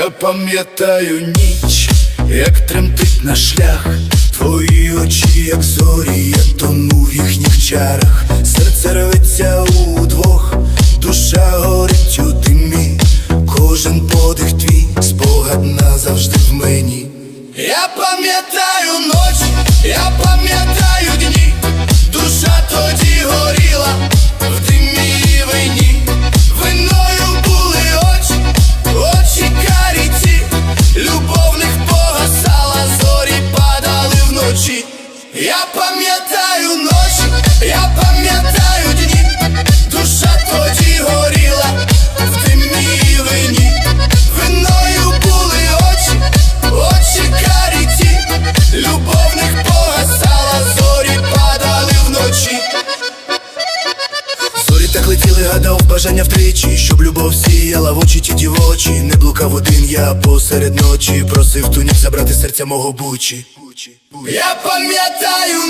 пам'ятаю ніч, як тремтить наш шлях, твої очі, як зорі, я тону в їхніх чарах, серце рветься удвох, душа горить у димі, кожен подих твій, спогад назавжди в мені. Я пам'ятаю ночі, я пам'ятаю так летіли, гадав бажання втричі, щоб любов сіяла в очі ті дівочі. Не блукав один я посеред ночі, просив ту ніч забрати серця мого бучі. Я пам'ятаю